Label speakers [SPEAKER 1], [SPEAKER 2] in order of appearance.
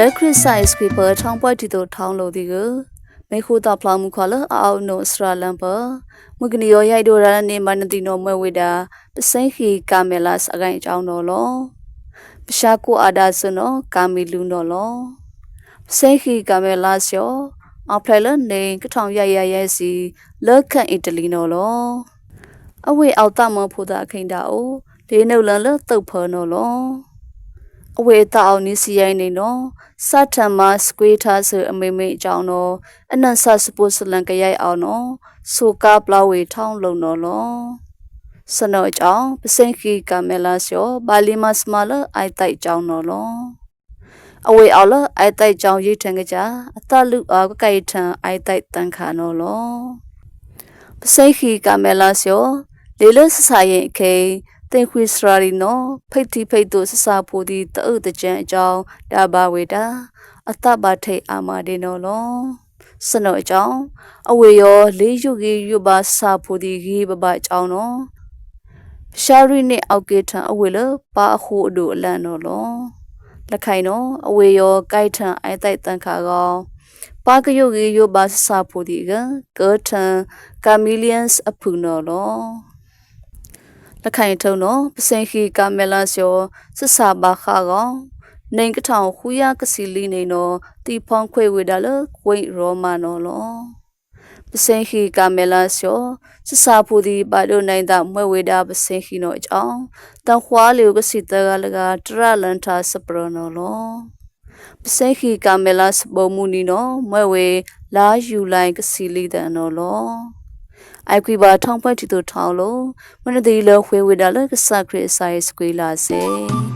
[SPEAKER 1] လက်ခရစ်ဆိုင်စကီပါထောင်းပွဲတီတို့ထောင်းလို့ဒီကမေခိုတာဖလာမှုခလာအောက်နိုစရာလမ်ပါမကနီယောရိုက်ဒိုရာနေမနတိနောမွဲဝေတာပစိန်ခီကာမလာစအကိုင်အကြောင်းတော်လောပရှာကိုအာဒါဆွနောကာမီလူနော်လောပစိန်ခီကာမလာရှောအဖလဲလနေကထောင်ရရရဲစီလက်ခန့်အီတလီနော်လောအဝေအောက်တမဖို့တာခိန်တာအိုဒေနုလန်လတုတ်ဖော်နော်လော အဝေတအောင်နီစီရိုင်းနေနော်စထမစကွေးထားဆိုအမေမေအကြောင်းနော်အနတ်ဆစပုစလန်ကြရိုက်အောင်နော်ဆိုကာပလာဝေထောင်းလုံနော်လောစနောအကြောင်းပစိန်ခီကမဲလာရှောဘာလီမတ်စမလအိုက်တိုက်အကြောင်းနော်လောအဝေအောင်လအိုက်တိုက်ကြောင်ရိတ်ထန်ကြအတလူအားကိုက်ထန်အိုက်တိုက်တန်ခါနော်လောပစိန်ခီကမဲလာရှောလေလဆဆာရင်အခေ တင်ခွေစရာရီနော်ဖိတ်တိဖိတ်တို့ဆဆာဖို့ဒီတအုပ်တကြံအကြောင်းဒါဘာဝေတာအတဘာထိတ်အာမာဒီနော်လောစနောအကြောင်းအဝေရောလေးယုကြီးယုပါစာဖို့ဒီကြီးပပအကြောင်းနော်ရှာရီနဲ့အောက်ကေထံအဝေလပါအခုအဒူအလန်နော်လောလက်ခိုင်နော်အဝေရောကိုက်ထံအိုက်တိုက်တန်ခါကောပါကယုကြီးယုပါစာဖို့ဒီကကောထံကာမီလီယန်စ်အဖူနော်လော လက်ခိုင်ထုံနော်ပစင်ခီကာမလာရှောစဆာဘာခါကောနိုင်ကထောင်ခူရကစီလီနေနော်တီဖောင်းခွေဝေဒါလဝိရောမနော်လောပစင်ခီကာမလာရှောစဆာဖူဒီပါဒိုနိုင်တာမွဲဝေဒါပစင်ခီနော်အကြောင်းတန်ခွာလျုကစီတကလကတရလန်တာစပရနော်လောပစင်ခီကာမလာစဘမူနီနော်မွဲဝေလာယူလိုင်းကစီလီတန်နော်လော အိုက်ကွီဘာထောင်းပွဲတီတို့ထောင်းလို့မနဒီလောခွေဝေဒါလကစခရစ်ဆိုင်စကွေလာစေ